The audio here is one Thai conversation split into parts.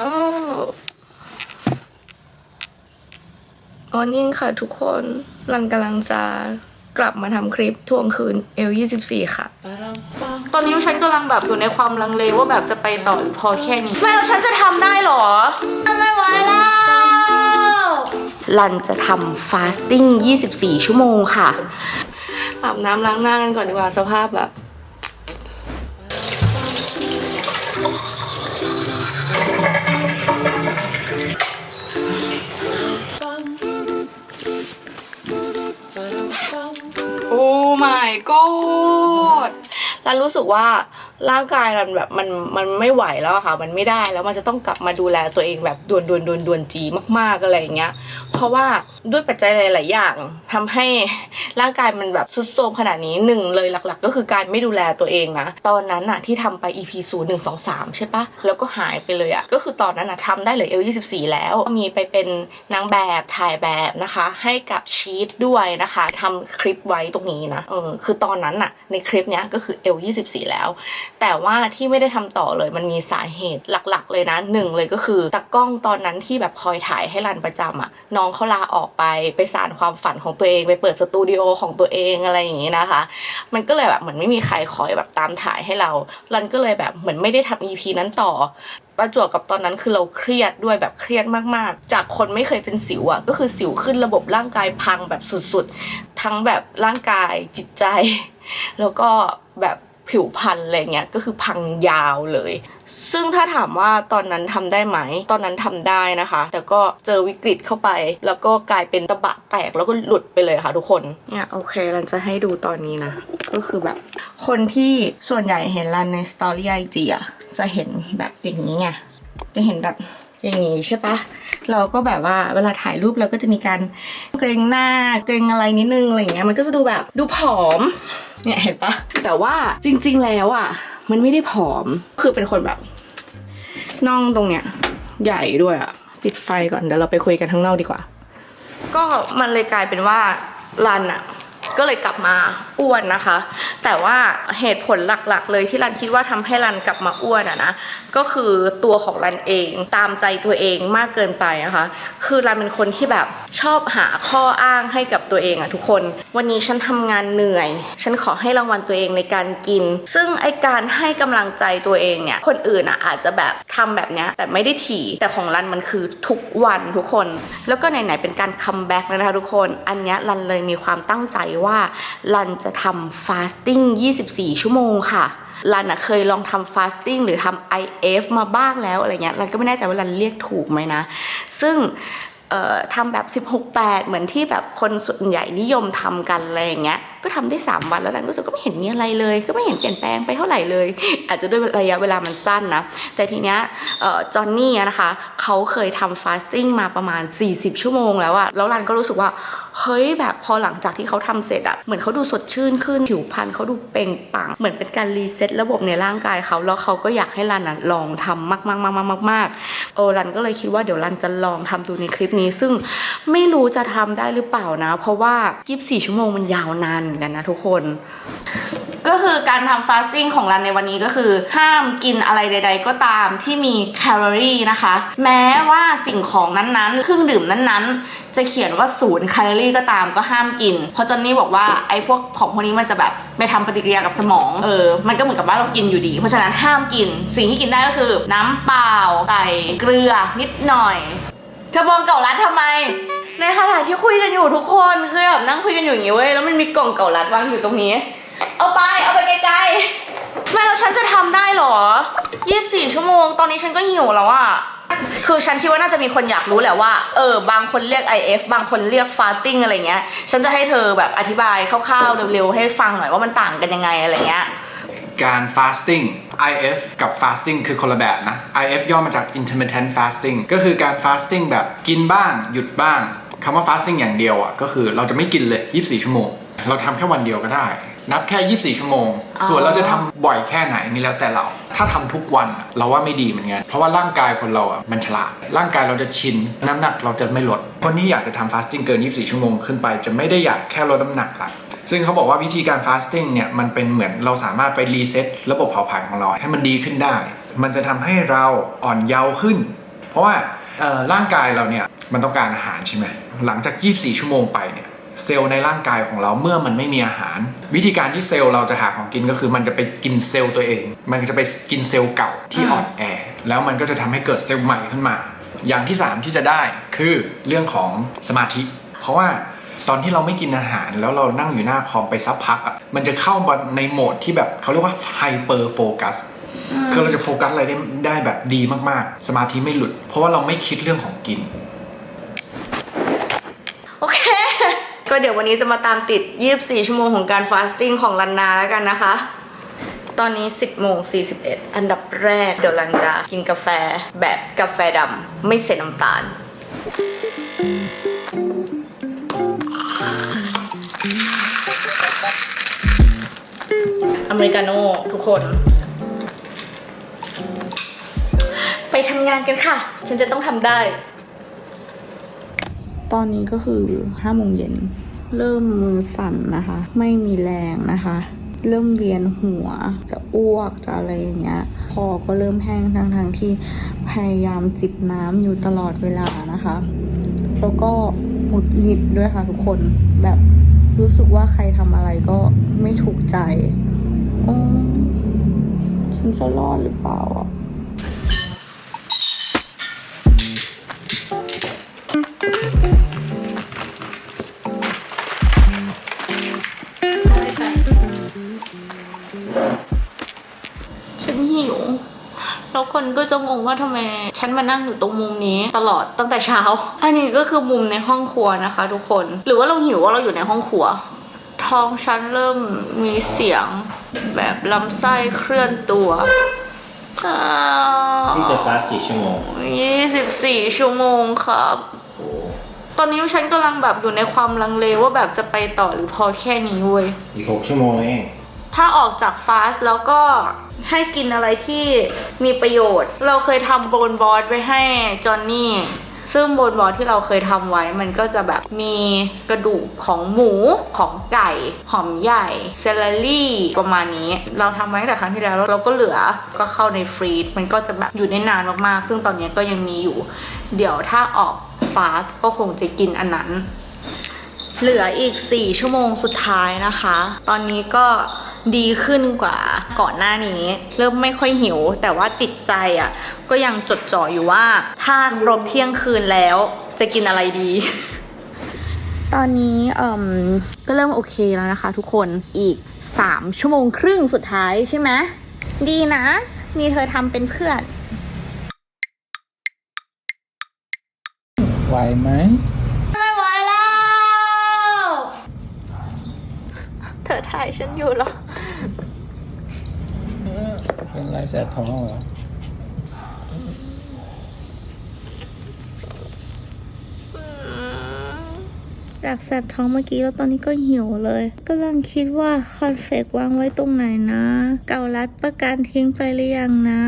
อ้าวออนิ่งค่ะทุกคนรันกำลังจะกลับมาทำคลิปทวงคืน L24 ค่ะ ตอนนี้ฉันกำลังแบบอยู่ในความลังเลว่าแบบจะไปต่อหรือพอแค่นี้แม่แล้วฉันจะทำได้เหรอไม่ไหวแล้วรันจะทำฟาสติ้ง24 ชั่วโมงค่ะอาบน้ำล้างหน้ากันก่อนดีกว่าสภาพแบบ my god รันรู้สึกว่าร่างกายรันแบบมันมันไม่ไหวแล้วค่ะ มันไม่ได้แล้วมันจะต้องกลับมาดูแลตัวเองแบบด่วนด่วนด่วนด่วนจีมากๆอะไรอย่างเงี้ย เพราะว่าด้วยปัจจัยหลาย ๆ อย่างทำให้ร่างกายมันแบบสุดโทรมขนาดนี้หนึ่งเลยหลัก ๆ ก็คือการไม่ดูแลตัวเองนะ ตอนนั้นอะที่ทำไป EP 0 1 2 3ใช่ปะแล้วก็หายไปเลยอะก็คือตอนนั้นอะทำได้เหลือ L 24แล้ว มีไปเป็นนางแบบถ่ายแบบนะคะ ให้กับชีตด้วยนะคะทำคลิปไว้ตรงนี้นะเออคือตอนนั้นอะในคลิปเนี้ยก็คือ L 24แล้ว แต่ว่าที่ไม่ได้ทำต่อเลยมันมีสาเหตุหลัก ๆ เลยนะหนึ่งเลยก็คือตากล้องตอนนั้นที่แบบคอยถ่ายให้รันประจำอะน้องเขาลาออกไปไปสานความฝันของตัวเอง ไปเปิดสตูดิโอของตัวเองอะไรอย่างนี้นะคะ มันก็เลยแบบเหมือนไม่มีใครคอยแบบตามถ่ายให้เรารันก็เลยแบบเหมือนไม่ได้ทำ EP นั้นต่อประจวบกับตอนนั้นคือเราเครียดด้วยแบบเครียดมากๆ จากคนไม่เคยเป็นสิวอะ่ะก็คือสิวขึ้นระบบร่างกายพังแบบสุดๆ ทั้งแบบร่างกายจิตใจ แล้วก็แบบ ผิวพรรณอะไรเงี้ยก็คือพังยาวเลย ซึ่งถ้าถามว่าตอนนั้นทำได้ไหม ตอนนั้นทำได้นะคะ แต่ก็เจอวิกฤตเข้าไป แล้วก็กลายเป็นตะบะแตกแล้วก็หลุดไปเลยค่ะทุกคนเนี่ยโอเครันจะให้ดูตอนนี้นะ ก็คือแบบ คนที่ส่วนใหญ่เห็นรันในสตอรี่ไอจีอะจะเห็นแบบอย่างนี้ไงจะเห็นแบบ อย่างนี้ใช่ปะเราก็แบบว่าเวลาถ่ายรูปเราก็จะมีการเกรงหน้าเกรงอะไรนิดนึงอะไรอย่างเงี้ยมันก็จะดูแบบดูผอมเนี่ยเห็นปะแต่ว่าจริง ๆ แล้วอะ มันไม่ได้ผอมคือเป็นคนแบบน่องตรงเนี้ย ใหญ่ด้วยอะปิดไฟก่อนเดี๋ยวเราไปคุยกันข้างนอกดีกว่า ก็มันเลยกลายเป็นว่ารันอะ ก็เลยกลับมาอ้วนนะคะ แต่ว่าเหตุผลหลักๆ เลยที่รันคิดว่าทำให้รันกลับมาอ้วนอะนะก็คือตัวของรันเองตามใจตัวเองมากเกินไปนะคะ คือรันเป็นคนที่แบบชอบหาข้ออ้างให้กับตัวเองอะทุกคน วันนี้ฉันทำงานเหนื่อย ฉันขอให้รางวัลตัวเองในการกิน ซึ่งไอการให้กำลังใจตัวเองเนี่ยคนอื่นอะอาจจะแบบทำแบบเนี้ยแต่ไม่ได้ถี่แต่ของรันมันคือทุกวันทุกคน แล้วก็ไหนๆเป็นการคัมแบ็กนะคะทุกคน อันเนี้ยรันเลยมีความตั้งใจว่ารันจะทำฟาสติ้ง24 ชั่วโมงค่ะรันอะเคยลองทำฟาสติ้งหรือทำ IF มาบ้างแล้วอะไรเงี้ยรันก็ไม่แน่ใจว่ารันเรียกถูกไหมนะ ซึ่งทำแบบ 16-8 เหมือนที่แบบคนส่วนใหญ่นิยมทำกันอะไรอย่างเงี้ย ก็ทำได้ 3 วันแล้วรันก็รู้สึกก็ไม่เห็นมีอะไรเลย ก็ไม่เห็นเปลี่ยนแปลงไปเท่าไหร่เลย อาจจะด้วยระยะเวลามันสั้นนะ แต่ทีเนี้ยจอห์นนี่นะคะ เขาเคยทำฟาสติ้งมาประมาณ 40 ชั่วโมงแล้วอะแล้วรันก็รู้สึกว่า เฮ้ยแบบพอหลังจากที่เขาทำเสร็จอะเหมือนเขาดูสดชื่นขึ้นผิวพรรณเขาดูเปล่งปลั่งเหมือนเป็นการรีเซ็ตระบบในร่างกายเขาแล้วเขาก็อยากให้รันอะลองทำมากๆๆๆๆๆๆโอ้รันก็เลยคิดว่าเดี๋ยวรันจะลองทำดูในคลิปนี้ ซึ่งไม่รู้จะทำได้หรือเปล่านะ เพราะว่า 24 ชั่วโมงมันยาวนานเหมือนกันนะทุกคน ก็คือการทำฟาสติ้งของรันในวันนี้ก็คือ ห้ามกินอะไรใด ๆ ก็ตามที่มีแคลอรี่นะคะ แม้ว่าสิ่งของนั้นๆ เครื่องดื่มนั้นๆ จะเขียนว่าศูนย์แคลอรี่ก็ตามก็ห้ามกิน เพราะจอนนี่บอกว่าไอ้พวกของพวกนี้มันจะแบบไปทำปฏิกิริยากับสมองเออมันก็เหมือนกับว่าเรากินอยู่ดี เพราะฉะนั้นห้ามกิน สิ่งที่กินได้ก็คือ น้ำเปล่าใส่เกลือนิดหน่อยเธอมองเก่ารัดทำไมในขณะที่คุยกันอยู่ทุกคนคือแบบนั่งคุยกันอยู่อย่างนี้เว้ยแล้วมันมีกล่องเก่ารัดวางอยู่ตรงนี้ เอาไป เอาไปไกลๆ แม่แล้วฉันจะทำได้เหรอ 24 ชั่วโมง ตอนนี้ฉันก็หิวแล้วอะคือฉันคิดว่าน่าจะมีคนอยากรู้แหละว่า เออ บางคนเรียก IF บางคนเรียก fasting อะไรเงี้ย ฉันจะให้เธอแบบอธิบายคร่าวๆ เร็วๆ ให้ฟังหน่อยว่ามันต่างกันยังไงอะไรเงี้ย การ fasting IF กับ fasting คือคนละแบบนะ IF ย่อมาจาก intermittent fasting ก็คือการ fasting แบบกินบ้าง หยุดบ้างคำว่า fasting อย่างเดียวอะก็คือเราจะไม่กินเลย 24 ชั่วโมง เราทำแค่วันเดียวก็ได้ นับแค่ 24 ชั่วโมงอ๋อส่วนเราจะทำบ่อยแค่ไหนนี่แล้วแต่เรา ถ้าทำทุกวันอะเราว่าไม่ดีเหมือนกัน เพราะว่าร่างกายคนเราอะมันฉลาด ร่างกายเราจะชิน น้ำหนักเราจะไม่ลด คนที่อยากจะทำ fasting เกิน 24 ชั่วโมงขึ้นไปจะไม่ได้อยากแค่ลดน้ำหนักละซึ่งเขาบอกว่าวิธีการ fasting เนี่ยมันเป็นเหมือนเราสามารถไปรีเซ็ตระบบเผาผลาญของเราให้มันดีขึ้นได้ มันจะทำให้เราอ่อนเยาว์ขึ้นราะว่าเอ่อร่างกายเราเนี่ยมันต้องการอาหารใช่ไหมหลังจาก 24 ชั่วโมงไปเนี่ย เซลล์ในร่างกายของเราเมื่อมันไม่มีอาหาร วิธีการที่เซลล์เราจะหาของกินก็คือมันจะไปกินเซลล์ตัวเอง มันจะไปกินเซลล์เก่าที่อืมอ่อนแอ แล้วมันก็จะทำให้เกิดเซลล์ใหม่ขึ้นมา อย่างที่ 3 ที่จะได้คือเรื่องของสมาธิ เพราะว่าตอนที่เราไม่กินอาหารแล้วเรานั่งอยู่หน้าคอมไปสักพักอะมันจะเข้ามาในโหมดที่แบบเขาเรียกว่าไฮเปอร์โฟกัสคือเราจะโฟกัสอะไรได้ได้แบบดีมากๆ สมาธิไม่หลุด เพราะว่าเราไม่คิดเรื่องของกิน โอเค ก็เดี๋ยววันนี้จะมาตามติด 24 ชั่วโมงของการฟาสติ้งของลันนาแล้วกันนะคะ ตอนนี้ 10โมง41 อันดับแรก เดี๋ยวลันจะกินกาแฟแบบกาแฟดำไม่ใส่น้ำตาลอเมริกาโน่ทุกคน ไปทำงานกันค่ะ ฉันจะต้องทำได้ ตอนนี้ก็คือห้าโมงเย็น เริ่มมือสั่นนะคะ ไม่มีแรงนะคะ เริ่มเวียนหัว จะอ้วกจะอะไรอย่างเงี้ย คอก็เริ่มแห้งทั้งทั้งที่พยายามจิบน้ำอยู่ตลอดเวลานะคะ แล้วก็หงุดหงิดด้วยค่ะทุกคน แบบรู้สึกว่าใครทำอะไรก็ไม่ถูกใจโอ้ฉันจะรอดหรือเปล่าอะ คนก็จะงงว่าทำไมฉันมานั่งอยู่ตรงมุมนี้ตลอดตั้งแต่เช้า อันนี้ก็คือมุมในห้องครัวนะคะ ทุกคน หรือว่าเราหิวว่าเราอยู่ในห้องครัว ท้องฉันเริ่มมีเสียงแบบลำไส้เคลื่อนตัวอ้าวนี่จะฟาสกี่ชั่วโมงยี่สิบสี่ชั่วโมงครับโอ้ตอนนี้ฉันกำลังแบบอยู่ในความลังเลว่าแบบจะไปต่อหรือพอแค่นี้เว้ย อีกหกชั่วโมงเอง ถ้าออกจากฟาสต์แล้วก็ให้กินอะไรที่มีประโยชน์ เราเคยทำโบนบอสไว้ให้จอนนี่ซึ่งโบนบอสที่เราเคยทำไว้มันก็จะแบบมีกระดูกของหมูของไก่ หอมใหญ่เซลลรี่ประมาณนี้ เราทำไว้ตั้งแต่ครั้งที่แล้วเราก็เหลือก็เข้าในฟรีซมันก็จะแบบอยู่ได้นานมากๆ ซึ่งตอนนี้ก็ยังมีอยู่ เดี๋ยวถ้าออกฟาสต์ก็คงจะกินอันนั้น เหลืออีก 4 ชั่วโมงสุดท้ายนะคะ ตอนนี้ก็ ดีขึ้นกว่าก่อนหน้านี้ เริ่มไม่ค่อยหิว แต่ว่าจิตใจอะก็ยังจดจ่ออยู่ว่า ถ้าครบเที่ยงคืนแล้วจะกินอะไรดี ตอนนี้เอ่มก็เริ่มโอเคแล้วนะคะ ทุกคนอีก 3 ชั่วโมงครึ่งสุดท้ายใช่ไหมดีนะ มีเธอทำเป็นเพื่อน ไหวไหมไม่ไหวแล้ว เธอถ่ายฉันอยู่เหรอ เป็นไรแสบท้องเหรอจากแสบท้องเมื่อกี้แล้วตอนนี้ก็หิวเลยกำลังคิดว่าคอนเฟกวางไว้ตรงไหนนะ เกาลัดประกันทิ้งไปหรือยังนะ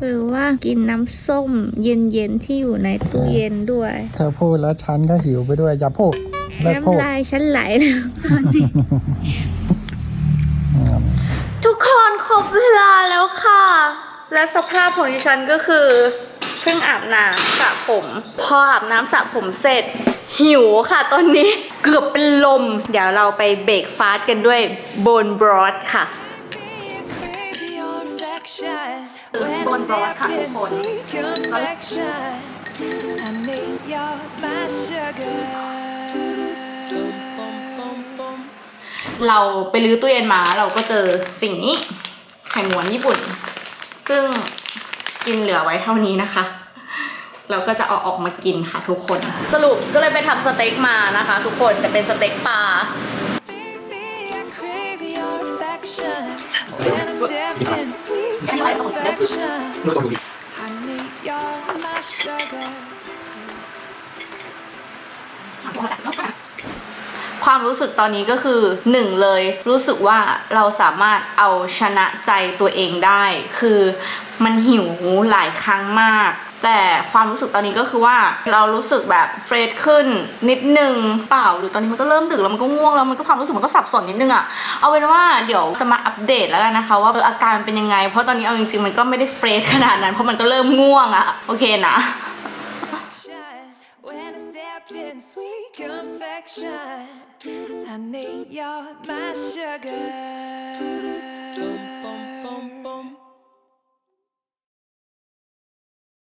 หรือว่ากินน้ำส้มเย็นๆที่อยู่ในตู้เย็นด้วย เธอพูดแล้วฉันก็หิวไปด้วยอย่าพูดเลิกพูดน้ำลายฉันไหลแล้วตอนนี้ ทุกคนครบเวลาแล้วค่ะ และสภาพของดิฉันก็คือเพิ่งอาบน้ำสระผม พออาบน้ำสระผมเสร็จ หิวค่ะตอนนี้เกือบเป็นลม เดี๋ยวเราไปเบรกฟาสต์กันด้วยโบนบรอดค่ะ When Bon I broth stepped ค่ะทุก in คน sweet confection, I need your my sugar. เราไปรื้อตู้เย็นมาเราก็เจอสิ่งนี้ไข่ม้วนญี่ปุ่น ซึ่งกินเหลือไว้เท่านี้นะคะ เราก็จะเอาออกมากินค่ะทุกคน สรุปก็เลยไปทำสเต็กมานะคะ ทุกคนแต่เป็นสเต็กปลา Baby, ความรู้สึกตอนนี้ก็คือหนึ่งเลย รู้สึกว่าเราสามารถเอาชนะใจตัวเองได้ คือมันหิวหลายครั้งมากแต่ความรู้สึกตอนนี้ก็คือว่าเรารู้สึกแบบเฟรชขึ้นนิดนึงเปล่าหรือตอนนี้มันก็เริ่มดึกแล้วมันก็ง่วงแล้วมันก็ความรู้สึกมันก็สับสนนิดนึงอะเอาเป็นว่าเดี๋ยวจะมาอัปเดตแล้วกันนะคะว่าเอออาการมันเป็นยังไง เพราะตอนนี้เอาจริงๆมันก็ไม่ได้เฟรชขนาดนั้นเพราะมันก็เริ่มง่วงอะโอเคนะ sweet confection, I need your my sugar.